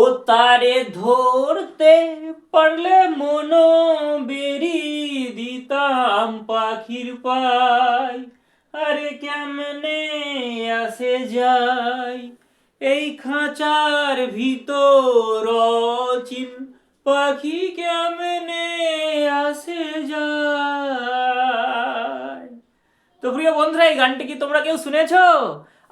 ও তারে ধরতে পারলে মনো বেরি দিতাম পাখির পাই আরে কেমনে আসে যাই এই খাঁচার ভিতর চিন পাখি কেমনে আসে যায়? তো প্রিয় বন্ধুরা, এই গানটি কি তোমরা কেউ শুনেছো?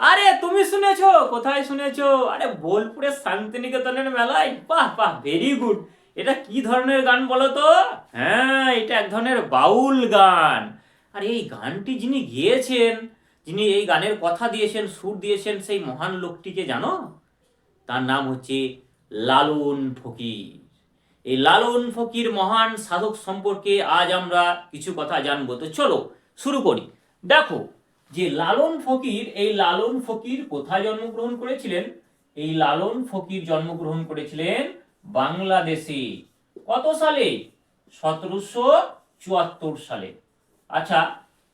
আরে, তুমি শুনেছো? কোথায় শুনেছো? আরে বোলপুরের শান্তিনিকেতনের মেলায়? বাহ বাহ ভেরি গুড এটা কি ধরনের গান বলো তো? হ্যাঁ এটা এক ধরনের বাউল গান। আর, এই গানটি যিনি গেয়েছেন, যিনি এই গানের কথা দিয়েছেন, সুর দিয়েছেন, সেই মহান লোকটিকে জানো? তার নাম হচ্ছে লালন ফকির। এই লালন ফকির মহান সাধক সম্পর্কে আজ আমরা কিছু কথা জানব। তো চলো, শুরু করি। দেখো যে লালন ফকির, এই লালন ফকির কোথায় জন্মগ্রহণ করেছিলেন? এই লালন ফকির জন্মগ্রহণ করেছিলেন বাংলাদেশে। কত সালে? সতেরোশো চুয়াত্তর সালে। আচ্ছা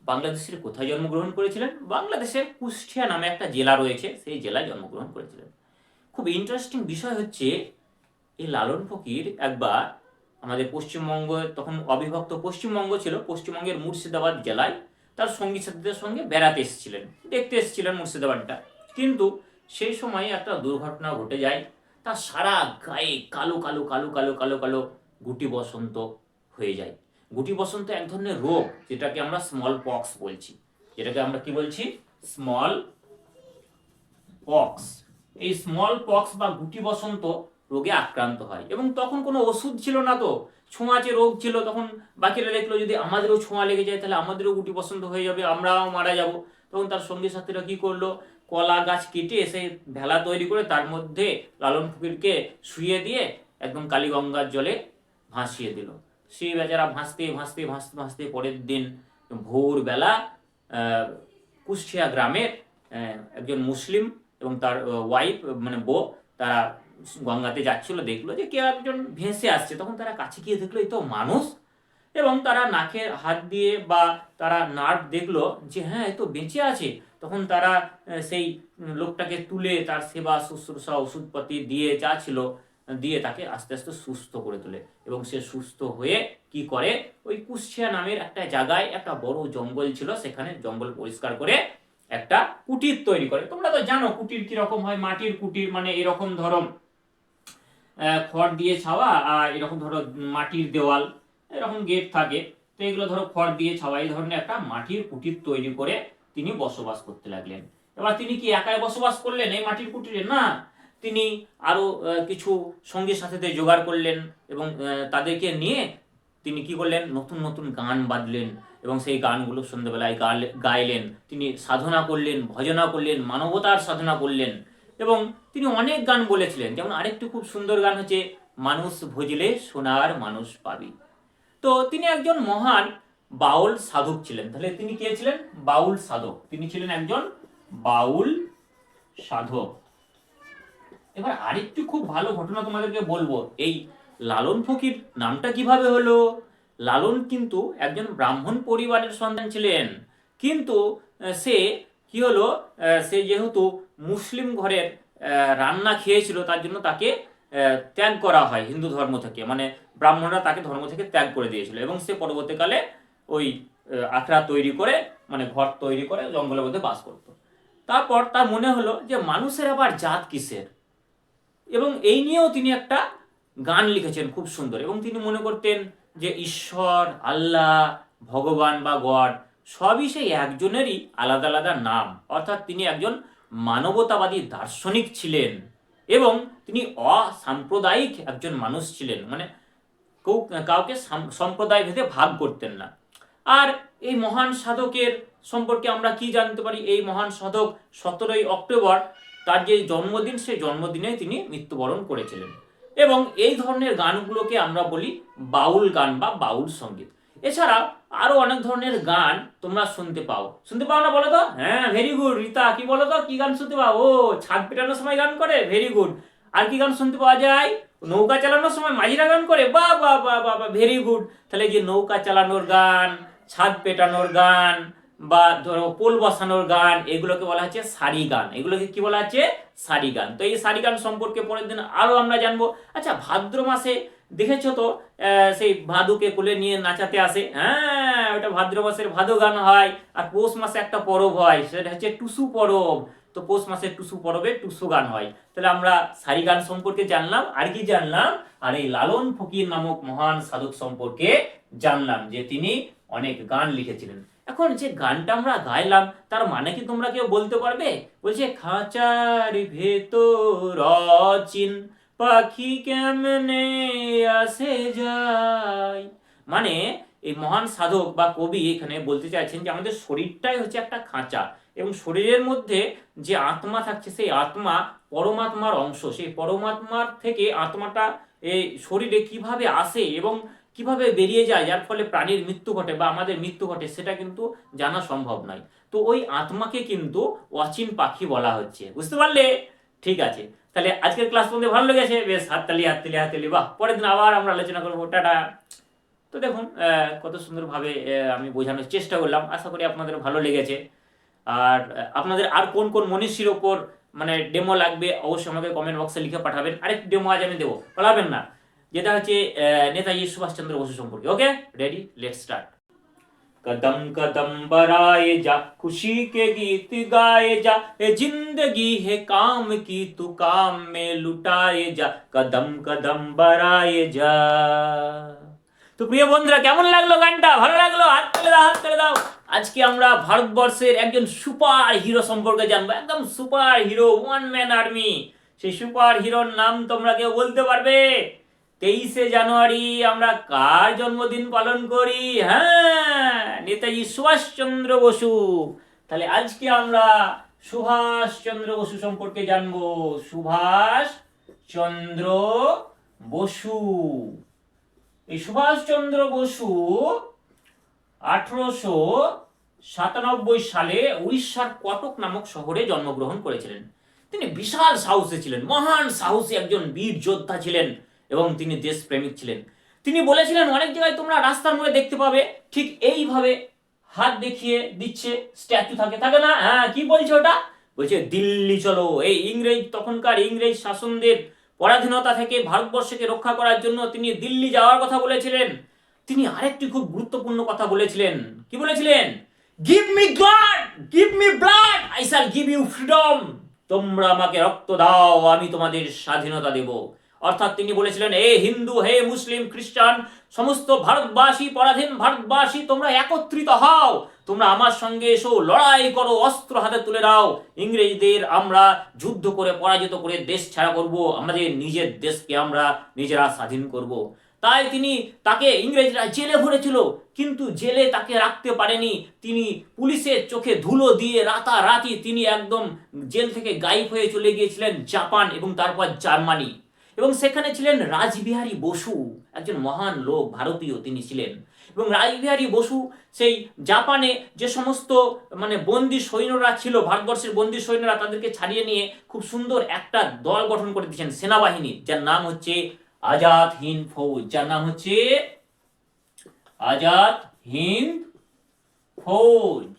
বাংলাদেশের কোথায় জন্মগ্রহণ করেছিলেন? বাংলাদেশের কুষ্টিয়া নামে একটা জেলা রয়েছে, সেই জেলায় জন্মগ্রহণ করেছিলেন। খুব ইন্টারেস্টিং বিষয় হচ্ছে, এই লালন ফকির একবার আমাদের পশ্চিমবঙ্গ, তখন অবিভক্ত পশ্চিমবঙ্গ ছিল, পশ্চিমবঙ্গের মুর্শিদাবাদ জেলায় তার সঙ্গী সাথীদের সঙ্গে বেড়াতে এসেছিলেন, দেখতে এসেছিলেন মুর্শিদাবাদটা। কিন্তু সেই সময় একটা দুর্ঘটনা ঘটে যায় তার সারা গায়ে কালো কালো কালো কালো কালো কালো গুটি বসন্ত হয়ে যায়। গুটি বসন্ত এক ধরনের রোগ, যেটাকে আমরা স্মল পক্স বলছি। যেটাকে আমরা কি বলছি? স্মল পক্স এই স্মল পক্স বা গুটি বসন্ত রোগে আক্রান্ত হয়। এবং তখন কোনো ওষুধ ছিল না তো ছোঁয়াচে রোগ ছিল, তখন বাকিরা দেখল যদি আমাদেরও ছোঁয়া লেগে যায় তাহলে আমাদেরও গুটি বসন্ত হয়ে যাবে, আমরাও মারা যাব। তখন তার সঙ্গী সাথীরা কি করল? কলা গাছ কেটে এসে ভেলা তৈরি করে তার মধ্যে লালন ফকিরকে শুয়ে দিয়ে একদম কালীগঙ্গার জলে ভাসিয়ে দিল। সেই বেচারা ভাসতে ভাসতে ভাসতে ভাসতে পরের দিন ভোরবেলা কুষ্টিয়া গ্রামের একজন মুসলিম এবং তার ওয়াইফ মানে বউ, তারা গঙ্গাতে যাচ্ছিল দেখল যে কেউ একজন ভেসে আসছে। তখন তারা কাছে গিয়ে দেখল এই তো মানুষ। এবং তারা নাকে হাত দিয়ে বা তারা নার্ভ দেখল যে হ্যাঁ এ তো বেঁচে আছে। তখন তারা সেই লোকটাকে তুলে তার সেবা শুশ্রূষা ওষুধপাতি দিয়ে যা ছিল দিয়ে তাকে আস্তে আস্তে সুস্থ করে তোলে। এবং সে সুস্থ হয়ে কি করে? ওই কুষ্টিয়া নামের একটা জায়গায় একটা বড় জঙ্গল ছিল সেখানে জঙ্গল পরিষ্কার করে একটা কুটির তৈরি করে। তোমরা তো জানো কুটির কীরকম হয় মাটির কুটির মানে এরকম ধরো আহ, খড় দিয়ে ছাওয়া আর এরকম ধরো মাটির দেওয়াল এরকম গেট থাকে। তো এগুলো ধরো খড় দিয়ে ছাওয়া এই ধরনের একটা মাটির কুটির তৈরি করে তিনি বসবাস করতে লাগলেন। এবার তিনি কি একাই বসবাস করলেন এই মাটির কুটিরে? না তিনি আরও আহ, কিছু সঙ্গী সাথীদের জোগাড় করলেন এবং তাদেরকে নিয়ে তিনি কি করলেন? নতুন নতুন গান বাঁধলেন এবং সেই গানগুলো সন্ধ্যেবেলায় গাইলেন। তিনি সাধনা করলেন ভজনা করলেন মানবতার সাধনা করলেন। এবং তিনি অনেক গান বলেছিলেন। যেমন আরেকটি খুব সুন্দর গান হচ্ছে, মানুষ ভজলে সোনার মানুষ পাবি। তো তিনি একজন মহান বাউল সাধক ছিলেন। তাহলে তিনি কে ছিলেন? বাউল সাধক। তিনি ছিলেন একজন বাউল সাধক। এবার আরেকটি খুব ভালো ঘটনা তোমাদেরকে বলব। এই লালন ফকির নামটা কীভাবে হলো? লালন কিন্তু একজন ব্রাহ্মণ পরিবারের সন্তান ছিলেন। কিন্তু সে কি হলো? সে যেহেতু মুসলিম ঘরের রান্না খেয়েছিল, তার জন্য তাকে ত্যাগ করা হয় হিন্দু ধর্ম থেকে। মানে ব্রাহ্মণরা তাকে ধর্ম থেকে ত্যাগ করে দিয়েছিল এবং সে পরবর্তীকালে ওই আখড়া তৈরি করে মানে ঘর তৈরি করে জঙ্গলের মধ্যে বাস করতো। তারপর তার মনে হলো যে মানুষের আবার জাত কিসের? এবং এই নিয়েও তিনি একটা গান লিখেছেন খুব সুন্দর। এবং তিনি মনে করতেন যে ঈশ্বর, আল্লাহ, ভগবান বা গড সবই সেই একজনেরই আলাদা আলাদা নাম। অর্থাৎ তিনি একজন মানবতাবাদী দার্শনিক ছিলেন এবং তিনি অসাম্প্রদায়িক একজন মানুষ ছিলেন। মানে কেউ, কাউকে সাম- সম্প্রদায় ভেদে ভাগ করতেন না। আর এই মহান সাধকের সম্পর্কে আমরা কি জানতে পারি? এই মহান সাধক সতেরোই অক্টোবর তার যে জন্মদিন সেই জন্মদিনে তিনি মৃত্যুবরণ করেছিলেন। এবং এই ধরনের গানগুলোকে আমরা বলি বাউল গান বা বাউল সংগীত। এছাড়া আরও অনেক ধরনের গান তোমরা শুনতে পাও। শুনতে পাও না বলো তো? হ্যাঁ ভেরি গুড রীতা, কি বলো তো? কি গান শুনতে পাও? ও, ছাদ পেটানোর সময় গান করে ভেরি গুড আর কি গান শুনতে পাওয়া যায়? নৌকা চালানোর সময় মাঝিরা গান করে, বা বা বা বা ভেরি গুড তাহলে যে নৌকা চালানোর গান, ছাদ পেটানোর গান, বা ধরো পোল বসানোর গান, এগুলোকে বলা হচ্ছে সারি গান। এগুলোকে কি বলা হচ্ছে? সারি গান। তো এই সারি গান সম্পর্কে পরের দিন আরও আমরা জানব। আচ্ছা ভাদ্র মাসে দেখেছ তো সেই ভাদুকে কোলে নিয়ে নাচাতে আসে। হ্যাঁ ওটা ভাদ্র মাসের ভাদু গান হয়, আর পৌষ মাসে একটা পরব হয়, সেটা হচ্ছে টুসু পরব। তো পৌষ মাসের টুসু পরবে টুসু গান হয়। তাহলে আমরা সারি গান সম্পর্কে জানলাম, আর কি জানলাম? আর এই লালন ফকির নামক মহান সাধক সম্পর্কে জানলাম, যে তিনি অনেক গান লিখেছিলেন। এখন যে গানটা আমরা গাইলাম, তার মানে কি তোমরা কেউ বলতে পারবে? বলছে, খাঁচার ভেতর অচিন পাখি কেমনে আসে যায়? মানে এই মহান সাধক বা কবি এখানে বলতে চাইছেন যে আমাদের শরীরটাই হচ্ছে একটা খাঁচা এবং শরীরের মধ্যে যে আত্মা থাকছে, সেই আত্মা পরমাত্মার অংশ। সেই পরমাত্মার থেকে আত্মাটা এই শরীরে কীভাবে আসে এবং কীভাবে বেরিয়ে যায়, যার ফলে প্রাণীর মৃত্যু ঘটে বা আমাদের মৃত্যু ঘটে, সেটা কিন্তু জানা সম্ভব নয়। তো ওই আত্মাকে কিন্তু অচিন পাখি বলা হচ্ছে। বুঝতে পারলে? ঠিক আছে। তাহলে আজকের ক্লাস তোমাদের ভালো লেগেছে? বেশ হাততালি হাততালি হাততালি বাহ! পরের দিন আবার আমরা আলোচনা করব। টাটা! তো দেখুন কত সুন্দরভাবে আমি বোঝানোর চেষ্টা করলাম। আশা করি আপনাদের ভালো লেগেছে। আর আপনাদের আর কোন কোন মনীষীর ওপর মানে ডেমো লাগবে, অবশ্যই আমাকে কমেন্ট বক্সে লিখে পাঠাবেন। আরেক ডেমো আজ আমি দেবো। পাঠাবেন না। যেটা হচ্ছে নেতাজি সুভাষচন্দ্র বসু সম্পর্কে। ওকে রেডি লেট স্টার্ট कदम कदम बराए जा खुशी के गीत गाए जा ये जिंदगी है काम की तू काम में लुटाए जा कदम कदम बराए जा তো প্রিয় বন্ধুরা কেমন লাগলো গানটা ভালো লাগলো হাত তুলে দাও হাত তুলে দাও আজকে আমরা ভারতবর্ষের একজন সুপার হিরো সম্পর্কে জানবো একদম super hero one man army সেই সুপার হিরোর নাম তোমরা কেউ বলতে পারবে তেইশে জানুয়ারি আমরা কার জন্মদিন পালন করি? হ্যাঁ নেতাজি সুভাষচন্দ্র বসু। তাহলে আজকে আমরা সুভাষ চন্দ্র বসু সম্পর্কে জানব। সুভাষ চন্দ্র বসু। এই সুভাষচন্দ্র বসু আঠারোশো সাতানব্বই সালে উড়িষ্যার কটক নামক শহরে জন্মগ্রহণ করেছিলেন। তিনি বিশাল সাহসী ছিলেন, মহান সাহসী একজন বীর যোদ্ধা ছিলেন। এবং তিনি দেশপ্রেমিক ছিলেন। তিনি বলেছিলেন, অনেক জায়গায় তোমরা রাস্তার মোড়ে দেখতে পাবে, ঠিক এইভাবে হাত দেখিয়ে দিচ্ছে, স্ট্যাচু থাকে। থাকে না? হ্যাঁ কি বলছে ওটা? বলছে, দিল্লি চলো। এই ইংরেজ, তখনকার ইংরেজ শাসনদের পরাধীনতা থেকে ভারতবর্ষকে রক্ষা করার জন্য তিনি দিল্লি যাওয়ার কথা বলেছিলেন। তিনি আরেকটি খুব গুরুত্বপূর্ণ কথা বলেছিলেন। কি বলেছিলেন? Give me God give me blood I shall give you freedom তোমরা আমাকে রক্ত দাও, আমি তোমাদের স্বাধীনতা দেব। অর্থাৎ তিনি বলেছিলেন হে হিন্দু, হে মুসলিম, খ্রিস্টান, সমস্ত ভারতবাসী, পরাধীন ভারতবাসী, তোমরা একত্রিত হও। তোমরা আমার সঙ্গে এসো, লড়াই করো, অস্ত্র হাতে তুলে নাও ইংরেজদের আমরা যুদ্ধ করে, পরাজিত করে দেশ ছাড়া করব। আমাদের নিজের দেশকে আমরা নিজেরা স্বাধীন করব। তাই তিনি তাকে ইংরেজরা জেলে ভরেছিল, কিন্তু জেলে তাকে রাখতে পারেনি। তিনি পুলিশের চোখে ধুলো দিয়ে রাতারাতি তিনি একদম জেল থেকে গায়েব হয়ে চলে গিয়েছিলেন, জাপান এবং তারপর জার্মানি। এবং সেখানে ছিলেন রাজবিহারী বসু, একজন মহান লোক, ভারতীয় তিনি ছিলেন। এবং রাজবিহারী বসু সেই জাপানে যে সমস্ত মানে বন্দি সৈন্যরা ছিল, ভারতবর্ষের বন্দি সৈন্যরা তাদেরকে ছাড়িয়ে নিয়ে খুব সুন্দর একটা দল গঠন করে দিয়েছেন সেনাবাহিনী, যার নাম হচ্ছে আজাদ হিন্দ ফৌজ। যার নাম হচ্ছে আজাদ হিন্দ ফৌজ।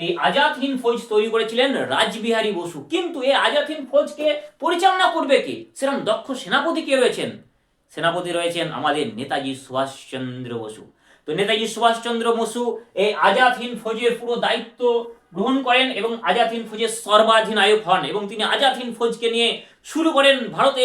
এই আজাদ হিন্দ ফৌজ তৈরি করেছিলেন রাজবিহারী বসু। কিন্তু এই আজাদ হিন্দ ফৌজকে পরিচালনা করবে কে? সেরকম দক্ষ সেনাপতি কে রয়েছেন? সেনাপতি রয়েছেন আমাদের নেতাজি সুভাষচন্দ্র বসু। তো নেতাজি সুভাষচন্দ্র বসু, এই আজাদ হিন্দ ফৌজের পুরো দায়িত্ব গ্রহণ করেন এবং আজাদ হিন্দ ফৌজের সর্বাধিনায়ক হন এবং তিনি আজাদ হিন্দ ফৌজকে নিয়ে শুরু করেন ভারতে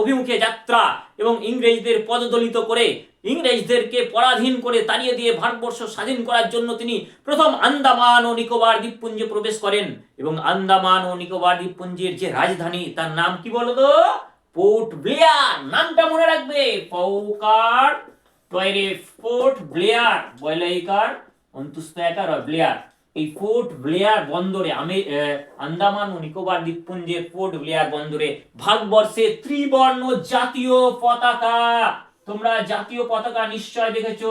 অভিমুখে যাত্রা এবং ইংরেজদের পদদলিত করে, ইংরেজদেরকে পরাধীন করে তাড়িয়ে দিয়ে ভারতবর্ষ স্বাধীন করার জন্য তিনি প্রথম আন্দামান ও নিকোবর দ্বীপপুঞ্জে প্রবেশ করেন এবং আন্দামান ও নিকোবর দ্বীপপুঞ্জের যে রাজধানী, তার নাম কি বলতো পোর্ট ব্লেয়ার। নামটা মনে রাখবে? পৌকার টয়রে পোর্ট ব্লেয়ার। বয়লাইকার অন্তুস্তায়কার আর ব্লেয়ার। এই পোর্ট ব্লেয়ার বন্দরে, আমি আন্দামান ও নিকোবর দ্বীপপুঞ্জের পোর্ট ব্লেয়ার বন্দরে ভারতবর্ষে ত্রিবর্ণ জাতীয় পতাকা। তোমরা জাতীয় পতাকা নিশ্চয় দেখেছ।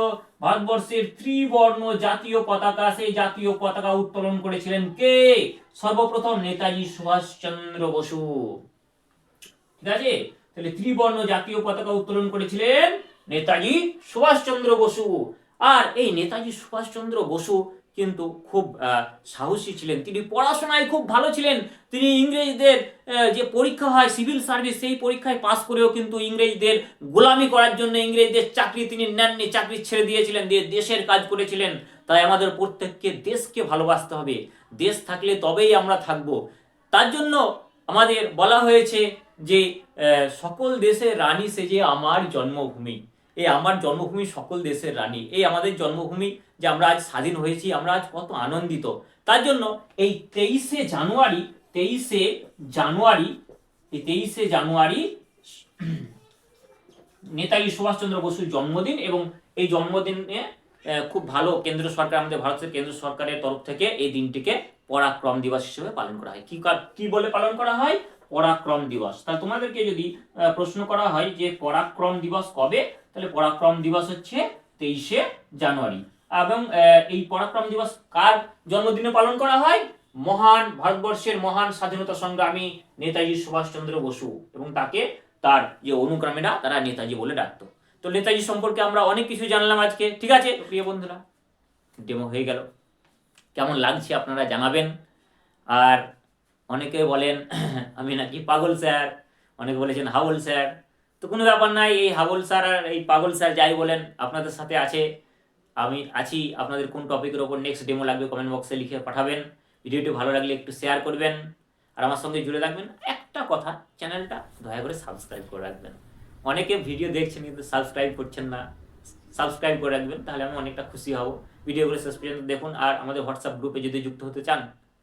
ভারতবর্ষের ত্রিবর্ণ জাতীয় পতাকা, সেই জাতীয় পতাকা উত্তোলন করেছিলেন কে? সর্বপ্রথম নেতাজি সুভাষচন্দ্র বসু। ঠিক আছে? তাহলে ত্রিবর্ণ জাতীয় পতাকা উত্তোলন করেছিলেন নেতাজি সুভাষচন্দ্র বসু। আর এই নেতাজি সুভাষচন্দ্র বসু কিন্তু খুব সাহসী ছিলেন। তিনি পড়াশোনায় খুব ভালো ছিলেন। তিনি ইংরেজদের যে পরীক্ষা হয়, সিভিল সার্ভিস, সেই পরীক্ষায় পাশ করেও কিন্তু ইংরেজদের গোলামি করার জন্য ইংরেজদের চাকরি তিনি নেননি, চাকরি ছেড়ে দিয়েছিলেন, দিয়ে দেশের কাজ করেছিলেন। তাই আমাদের প্রত্যেককে দেশকে ভালোবাসতে হবে। দেশ থাকলে তবেই আমরা থাকব। তার জন্য আমাদের বলা হয়েছে যে সকল দেশের রানী সে যে আমার জন্মভূমি। এই আমার জন্মভূমি সকল দেশের রানী। এই আমাদের জন্মভূমি যে আমরা আজ স্বাধীন হয়েছি, আমরা আজ কত আনন্দিত। তার জন্য এই তেইশে জানুয়ারি তেইশে জানুয়ারি, এই তেইশে জানুয়ারি, নেতাজি সুভাষচন্দ্র বসুর জন্মদিন এবং এই জন্মদিনে খুব ভালো কেন্দ্র সরকার, আমাদের ভারতের কেন্দ্র সরকারের তরফ থেকে এই দিনটিকে পরাক্রম দিবস হিসেবে পালন করা হয়। কি কা- বলে পালন করা হয়? পরাক্রম দিবস। তাহলে তোমাদেরকে যদি প্রশ্ন করা হয় যে পরাক্রম দিবস কবে? তাহলে পরাক্রম দিবস হচ্ছে তেইশে জানুয়ারি। এবং এই পরাক্রম দিবস কার জন্মদিনে পালন করা হয়? মহান ভারতবর্ষের মহান স্বাধীনতা সংগ্রামী নেতাজি সুভাষচন্দ্র বসু এবং তাকে তার যে অনুক্রমীরা তারা নেতাজি বলে ডাকতো। তো নেতাজি সম্পর্কে আমরা অনেক কিছু জানলাম আজকে ঠিক আছে? প্রিয় বন্ধুরা। ডেমো হয়ে গেল। কেমন লাগছে আপনারা জানাবেন? আর অনেকে বলেন আমি নাকি পাগল স্যার। অনেকে বলেছেন হাবল স্যার। তো কোনো ব্যাপার নাই এই হাবল স্যার আর এই পাগল স্যার যাই বলেন আপনাদের সাথে আছে। আমি আছি, আপনাদের কোন টপিকের ওপর নেক্সট ডেমো লাগবে কমেন্ট বক্সে লিখে পাঠাবেন। ভিডিওটি ভালো লাগলে একটু শেয়ার করবেন। আর আমার সঙ্গে জুড়ে রাখবেন একটা কথা, চ্যানেলটা দয়া করে সাবস্ক্রাইব করে রাখবেন। অনেকে ভিডিও দেখছেন কিন্তু সাবস্ক্রাইব করছেন না। সাবস্ক্রাইব করে রাখবেন, তাহলে আমি অনেকটা খুশি হব। ভিডিওগুলো শেষ পর্যন্ত দেখুন আর আমাদের হোয়াটসঅ্যাপ গ্রুপে যদি যুক্ত হতে চান,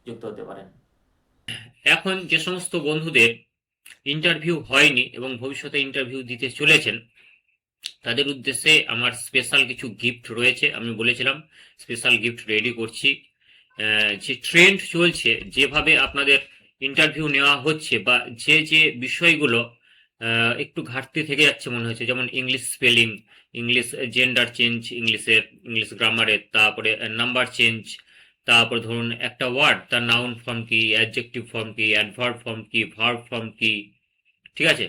যুক্ত হতে পারেন। এখন যে সমস্ত বন্ধুদের ইন্টারভিউ হয়নি এবং ভবিষ্যতে ইন্টারভিউ দিতে চলেছেন তাদের উদ্দেশ্যে আমার স্পেশাল কিছু গিফট রয়েছে, আমি বলেছিলাম স্পেশাল গিফট রেডি করছি। যে ট্রেন্ড চলছে, যেভাবে আপনাদের ইন্টারভিউ নেওয়া হচ্ছে বা যে যে বিষয়গুলো একটু ঘাটতি থেকে যাচ্ছে মনে হচ্ছে, যেমন English spelling English gender change ইংলিশের ইংলিশ গ্রামারের তারপরে নাম্বার চেঞ্জ তারপর ধরুন একটা ওয়ার্ড তার নাউন ফর্ম কি অ্যাডজেক্টিভ ফর্ম কি অ্যাডভার্ব ফর্ম কি ভার্ব ফর্ম কি, ঠিক আছে?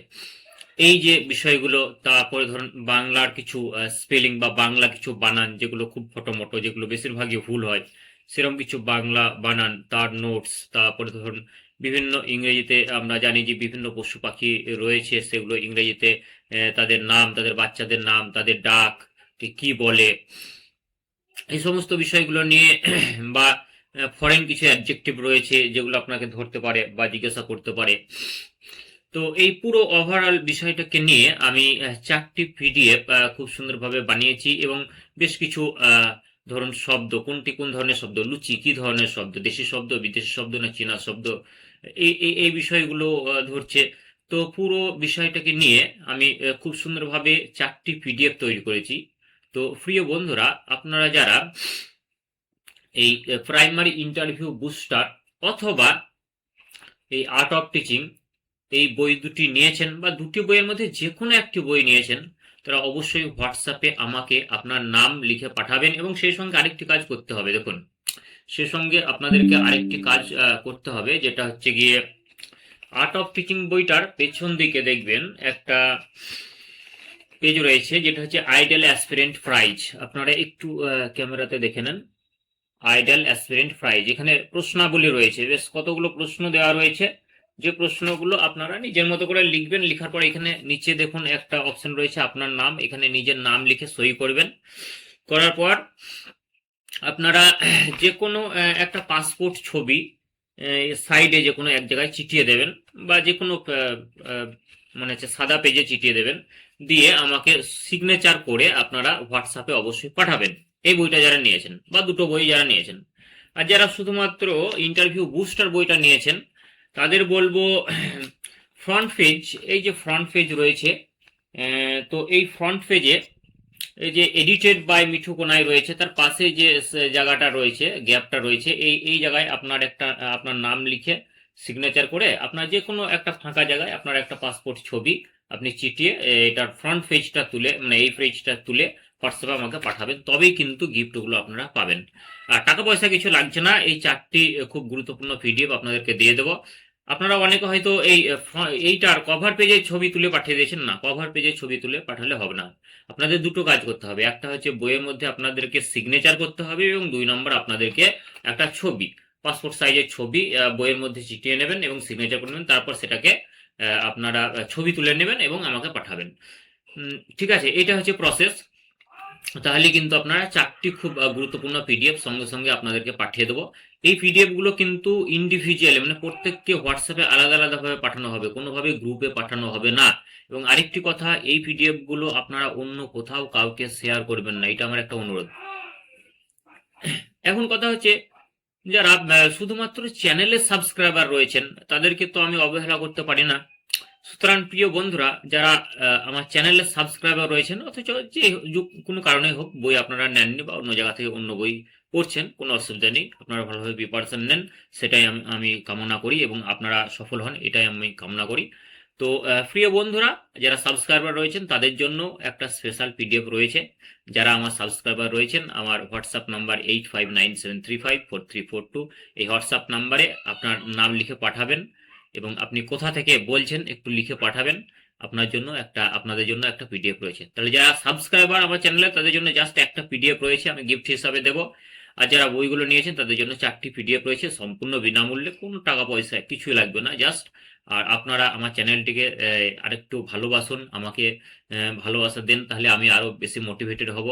এই যে বিষয়গুলো, তারপরে ধরুন বাংলার কিছু স্পেলিং বা বাংলা কিছু বানান যেগুলো খুব ফটোমটো, যেগুলো বেশিরভাগই ভুল হয়, সেরকম কিছু বাংলা বানান, তার নোটস তারপরে ধরুন বিভিন্ন ইংরেজিতে আমরা জানি যে বিভিন্ন পশু পাখি রয়েছে, সেগুলো ইংরেজিতে তাদের নাম, তাদের বাচ্চাদের নাম, তাদের ডাক, কে বলে, এই সমস্ত বিষয়গুলো নিয়ে বা ফরেন কিছু অ্যাডজেক্টিভ রয়েছে যেগুলো আপনাকে ধরতে পারে বা জিজ্ঞাসা করতে পারে। তো এই পুরো ওভারঅল বিষয়টাকে নিয়ে আমি চারটি পিডিএফ খুব সুন্দরভাবে বানিয়েছি এবং বেশ কিছু ধরুন শব্দ, কোনটি কোন ধরনের শব্দ, লুচি কি ধরনের শব্দ, দেশি শব্দ, বিদেশি শব্দ না চীনা শব্দ, এই এই বিষয়গুলো ধরছে। তো পুরো বিষয়টাকে নিয়ে আমি খুব সুন্দরভাবে চারটি পিডিএফ তৈরি করেছি। তো প্রিয় বন্ধুরা, আপনারা যারা এই প্রাইমারি ইন্টারভিউ বুস্টার অথবা এই আর্ট অফ টিচিং এই বই দুটি নিয়েছেন বা দুটি বইয়ের মধ্যে যে কোনো একটি বই নিয়েছেন, তারা অবশ্যই হোয়াটসঅ্যাপে আমাকে আপনার নাম লিখে পাঠাবেন এবং সেই সঙ্গে আরেকটি কাজ করতে হবে। দেখুন, সে সঙ্গে আপনাদেরকে আরেকটি কাজ করতে হবে, যেটা হচ্ছে গিয়ে আর্ট অফ টিচিং বইটার পেছন দিকে দেখবেন, একটা পেজ রয়েছে, যেটা হচ্ছে আইডেল অ্যাসপিরেন্ট প্রাইজ আপনারা একটু ক্যামেরাতে দেখে নেন। আইডেল অ্যাসপিরেন্ট প্রাইজ এখানে প্রশ্নাবলী রয়েছে। বেশ কতগুলো প্রশ্ন দেওয়া রয়েছে। যে প্রশ্নগুলো আপনারা নিজের মতো করে লিখবেন, লেখার পর এখানে নিচে দেখুন একটা অপশন রয়েছে আপনার নাম, এখানে নিজের নাম লিখে সই করবেন। করার পর আপনারা যে কোনো একটা পাসপোর্ট ছবি সাইডে যে কোনো এক জায়গায় চিটিয়ে দেবেন বা যে কোনো মানে হচ্ছে সাদা পেজে চিটিয়ে দেবেন। দিয়ে আমাকে সিগনেচার করে আপনারা হোয়াটসঅ্যাপে অবশ্যই পাঠাবেন। এই বইটা যারা নিয়েছেন বা দুটো বই যারা নিয়েছেন। আর যারা শুধুমাত্র ইন্টারভিউ বুস্টার বইটা নিয়েছেন তাদের বলব ফ্রন্ট পেজ এই যে ফ্রন্ট পেজ রয়েছে তো এই ফ্রন্ট পেজে এই যে এডিটেড বাই মিঠু কোনাই রয়েছে, তার পাশে যে জায়গাটা রয়েছে গ্যাপটা রয়েছে, এই এই জায়গায় আপনার একটা, আপনার নাম লিখে সিগনেচার করে আপনার যে কোনো একটা ফাঁকা জায়গায় আপনার একটা পাসপোর্ট ছবি আপনি চিটিয়ে এটার ফ্রন্ট পেজটা তুলে মানে এই পেজটা তুলে হোয়াটসঅ্যাপে আমাকে পাঠাবেন, তবেই কিন্তু গিফটগুলো আপনারা পাবেন। আর টাকা পয়সা কিছু লাগছে না, এই চারটি খুব গুরুত্বপূর্ণ পিডিএফ আপনাদেরকে দিয়ে দেবো। আপনারা অনেকে হয়তো এই এইটার কভার পেজের ছবি তুলে পাঠিয়ে দিয়েছেন না। কভার পেজের ছবি তুলে পাঠালে হবে না। আপনাদের দুটো কাজ করতে হবে। একটা হচ্ছে বইয়ের মধ্যে আপনাদেরকে সিগনেচার করতে হবে এবং দুই নম্বর আপনাদেরকে একটা ছবি পাসপোর্ট সাইজের ছবি বইয়ের মধ্যে চিটিয়ে নেবেন এবং সিগনেচার করে নেবেন। তারপর সেটাকে আপনারা ছবি তুলে নেবেন এবং আমাকে পাঠাবেন। ঠিক আছে, এটা হচ্ছে প্রসেস তাহলে কিন্তু আপনারা চারটি খুব গুরুত্বপূর্ণ পিডিএফ সঙ্গে সঙ্গে আপনাদেরকে পাঠিয়ে দেবো। এই পিডিএফগুলো কিন্তু ইন্ডিভিজুয়ালি মানে প্রত্যেককে হোয়াটসঅ্যাপে আলাদা আলাদা ভাবে পাঠানো হবে কোনোভাবে গ্রুপে পাঠানো হবে না। এবং আরেকটি কথা, এই পিডিএফগুলো আপনারা অন্য কোথাও কাউকে শেয়ার করবেন না, এটা আমার একটা অনুরোধ। এখন কথা হচ্ছে, যারা শুধুমাত্র চ্যানেলের সাবস্ক্রাইবার রয়েছেন, তাদেরকে তো আমি অবহেলা করতে পারি না। সুতরাং প্রিয় বন্ধুরা, যারা আমার চ্যানেলে সাবস্ক্রাইবার রয়েছেন, অথচ যে কোনো কারণে হোক বই আপনারা নেননি বা অন্য জায়গা থেকে অন্য বই পড়ছেন, কোনো অসুবিধা নেই, আপনারা ভালোভাবে প্রিপারেশন নেন, সেটাই আমি আমি কামনা করি এবং আপনারা সফল হন, এটাই আমি কামনা করি। তো প্রিয় বন্ধুরা, যারা সাবস্ক্রাইবার রয়েছেন, তাদের জন্য একটা স্পেশাল পিডিএফ রয়েছে। যারা আমার সাবস্ক্রাইবার রয়েছেন, আমার WhatsApp number eight five nine seven three five four three four two এই হোয়াটসঅ্যাপ নাম্বারে আপনার নাম লিখে পাঠাবেন। এবং আপনি কোথা থেকে বলছেন একটু লিখে পাঠাবেন। আপনার জন্য একটা, আপনাদের জন্য একটা পিডিএফ রয়েছে। তাহলে যারা সাবস্ক্রাইবার আমার চ্যানেলে তাদের জন্য জাস্ট একটা পিডিএফ রয়েছে, আমি গিফট হিসাবে দেবো। আর যারা বইগুলো নিয়েছেন, তাদের জন্য চারটি পিডিএফ রয়েছে, সম্পূর্ণ বিনামূল্যে, কোনো টাকা পয়সা কিছুই লাগবে না জাস্ট আর আপনারা আমার চ্যানেলটিকে আরেকটু ভালোবাসুন, আমাকে ভালোবাসা দেন, তাহলে আমি আরও বেশি মোটিভেটেড হব।